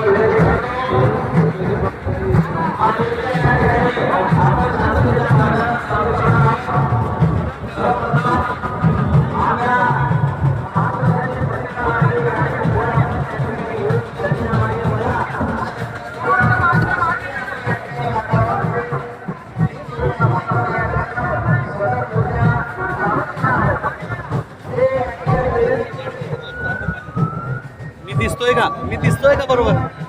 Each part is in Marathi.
मी दिसतोय का? मी दिसतोय का बरोबर?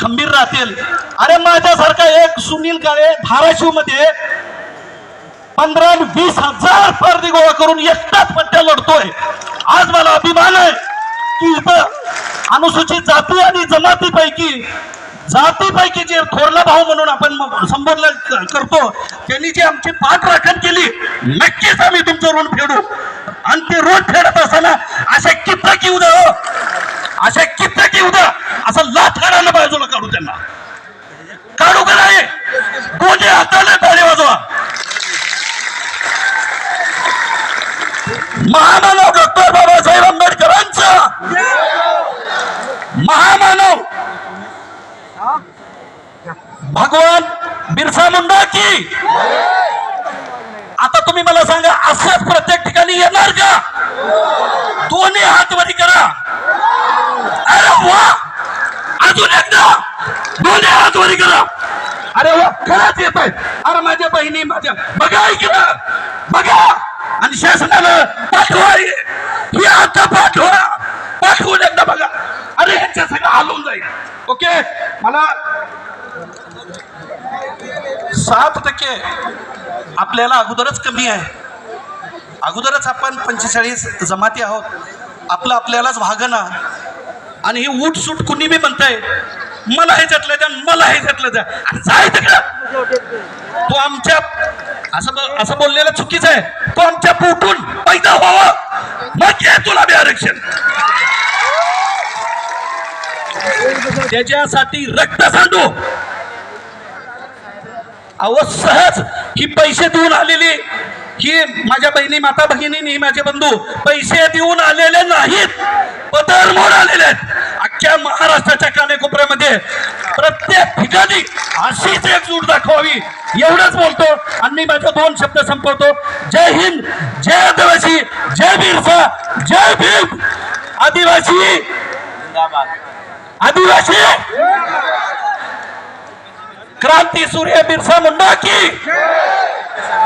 खंबीर राहतील. अरे माझ्यासारखा एक सुनील काळे धाराशिवमध्ये पंधरा वीस हजार पर्दी गोळा करून एकटाच पट्ट्या लढतोय. आज मला अभिमान आहे की इथं अनुसूचित जाती आणि जमातीपैकी जातीपैकी जे थोरला भाऊ म्हणून आपण म- संबोधन करतो त्यांनी जी आमची पाठ राखण केली नक्कीच आम्ही तुमचं ऋण फेडू. आणि ते ऋण फेडत असताना अशा किती येऊ द्या हो. अशा किती येऊ द्या असं लाथाडानं बाजूला काढू त्यांना. काढू का नाही? दोन्ही हाताने टाळी वाजवा. महामानव डॉक्टर बाबासाहेब आंबेडकरांचा महामानव भगवान बिरसा मुंडा की? आता तुम्ही मला सांगा असंच प्रत्येक ठिकाणी येणार का? दोन्ही हात वरी करा. अरे वा! अजून एकदा दोन्ही हात वरी करा. अरे वा खरंच येत आहे. अरे माझ्या बहिणी माझ्या बघा इकडं बघा. आणि शासनाला पाठवा हे. ही आता पाठवा पाठवून एकदा बघा अरे यांच्या सगळं हलवून जाईल ओके मला सात टक्के आपल्याला अगोदरच कमी आहे. अगोदरच आपण पंचेचाळीस जमाती आहोत. आपलं आपल्यालाच भागना आणि ही उठ सूट कुणी बी म्हणताय मला हे त्यातलं द्या मला हे त्यातलं द्या. आणि जाय तिकडं. तो आमच्या असं असं बोललेलं चुकीचं आहे. तो आमच्या पोटून पैदा व्हावा. मग घे तुला बी आरक्षण. त्याच्यासाठी रक्त सांडू. अव सहज ही पैसे देऊन आलेली. ही माझ्या बहिणी माता भगिनी माझे बंधू पैसे देऊन आलेले नाहीत. पदर मोड आलेले आहेत. अख्ख्या महाराष्ट्राच्या कानेकोपऱ्यामध्ये प्रत्येक ठिकाणी अशीच एकजूट दाखवावी. एवढंच बोलतो आणि मी माझे दोन शब्द संपवतो. जय हिंद जय आदिवासी जय बिरसा जय भीम. आदिवासी. आदिवासी। क्रांती सूर्य बिरसा मुंडा की। भाग-